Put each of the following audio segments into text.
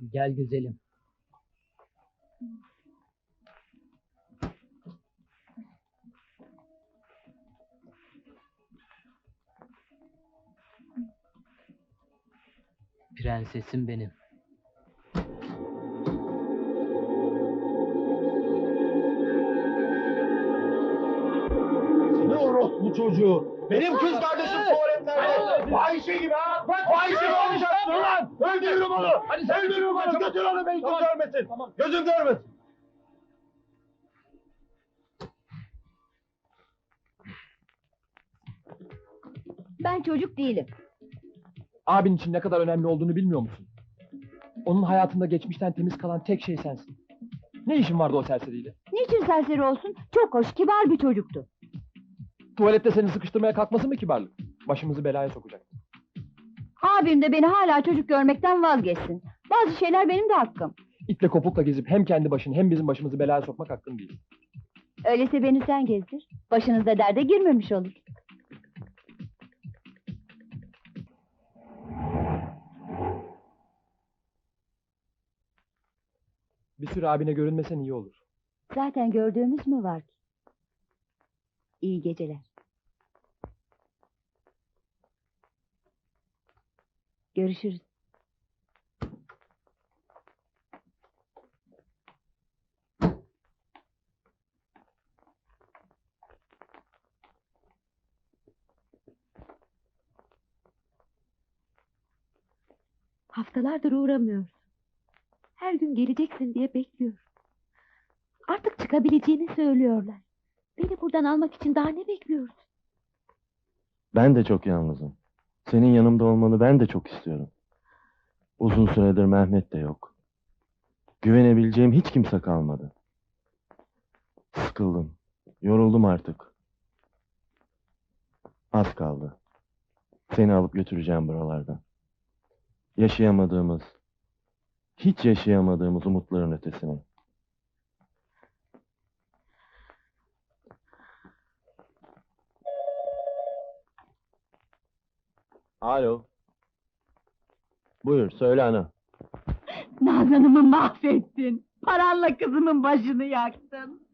Gel güzelim. Prensesim benim. Ne orospu çocuğu? Benim kız kardeşim tuvaletlerde. Fahişe gibi ha. Fahişe mi olacaksın lan? Öldürürüm onu. Hadi sen öldürürüm onu. Götür onu beni gözüm görmesin. Gözüm görmesin. Ben çocuk değilim. Abin için ne kadar önemli olduğunu bilmiyor musun? Onun hayatında geçmişten temiz kalan tek şey sensin. Ne işin vardı o serseriyle? Niçin serseri olsun? Çok hoş, kibar bir çocuktu. Tuvalette seni sıkıştırmaya kalkması mı kibarlık? Başımızı belaya sokacak. Abim de beni hala çocuk görmekten vazgeçsin. Bazı şeyler benim de hakkım. İtle kopukla gezip hem kendi başını hem bizim başımızı belaya sokmak hakkın değil. Öyleyse beni sen gezdir. Başınızda derde girmemiş olur. Bir süre abine görünmesen iyi olur. Zaten gördüğümüz mü var ki? İyi geceler. Görüşürüz. Haftalardır uğramıyorsun. Her gün geleceksin diye bekliyorum. Artık çıkabileceğini söylüyorlar. Beni buradan almak için daha ne bekliyorsun? Ben de çok yalnızım. Senin yanımda olmanı ben de çok istiyorum. Uzun süredir Mehmet de yok. Güvenebileceğim hiç kimse kalmadı. Sıkıldım. Yoruldum artık. Az kaldı. Seni alıp götüreceğim buralardan. Yaşayamadığımız, hiç yaşayamadığımız umutların ötesine. Alo. Buyur söyle ana. Nazan'ımı mahvettin. Paranla kızımın başını yaktın.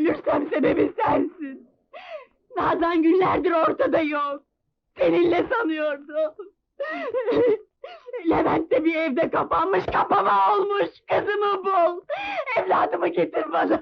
Ölürsem sebebi sensin. Nazan günlerdir ortada yok. Seninle sanıyordum. Levent de bir evde kapanmış kapama olmuş. Kızımı bul. Evladımı getir bana.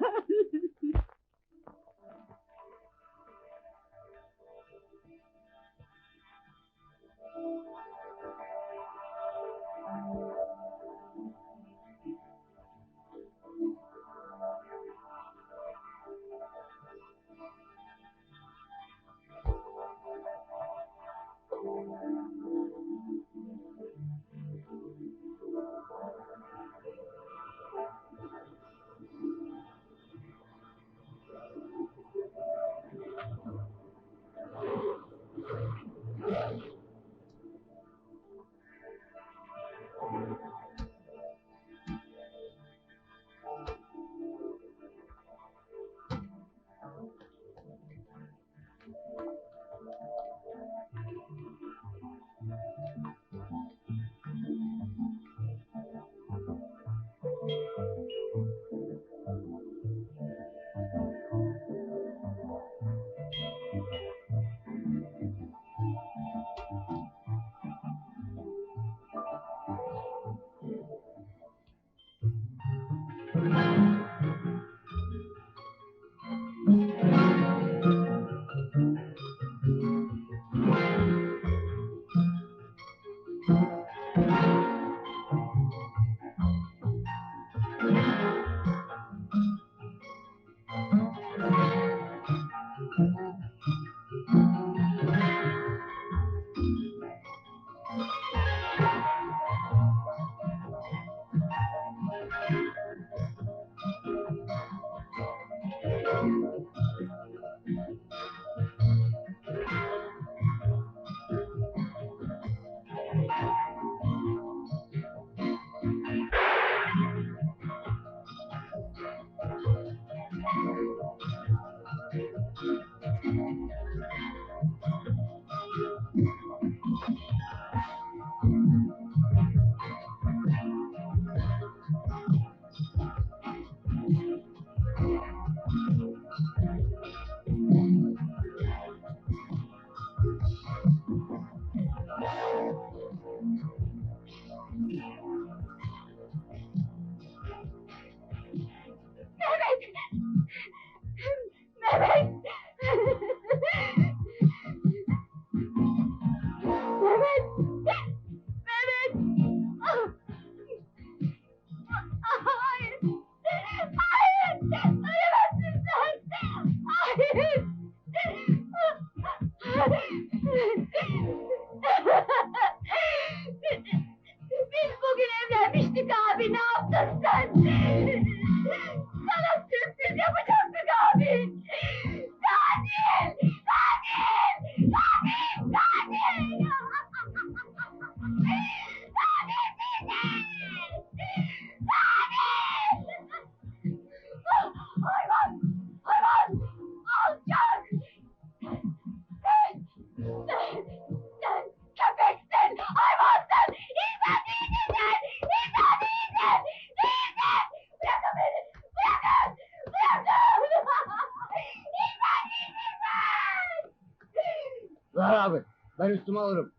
Ver abi. Ben üstüme alırım.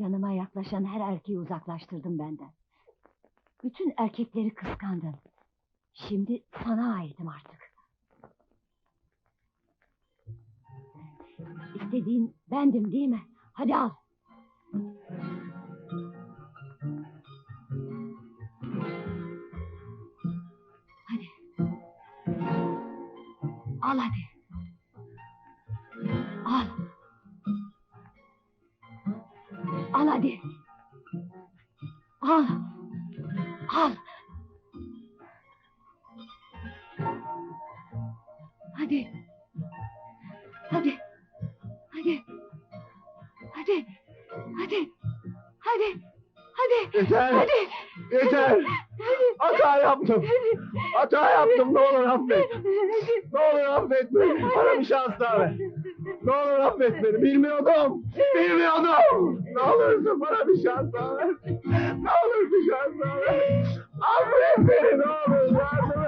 Yanıma yaklaşan her erkeği uzaklaştırdım benden. Bütün erkekleri kıskandın. Şimdi sana aitim artık. İstediğin bendim değil mi? Hadi al. Hadi. Al hadi. Al. Al. Hadi. Hadi. Hadi. Hadi. Hadi. Hadi. Hadi. Yeter. Hadi. Yeter. Hata yaptım. Hata yaptım. Ne olur affet. Ne olur affet. Bana bir şans daha ver. Ne olur affet beni. Bilmiyordum. Bilmiyordum. Ne olursun bana bir şans ver. Ne olur bir şans ver. Affet beni ne olur. Yardım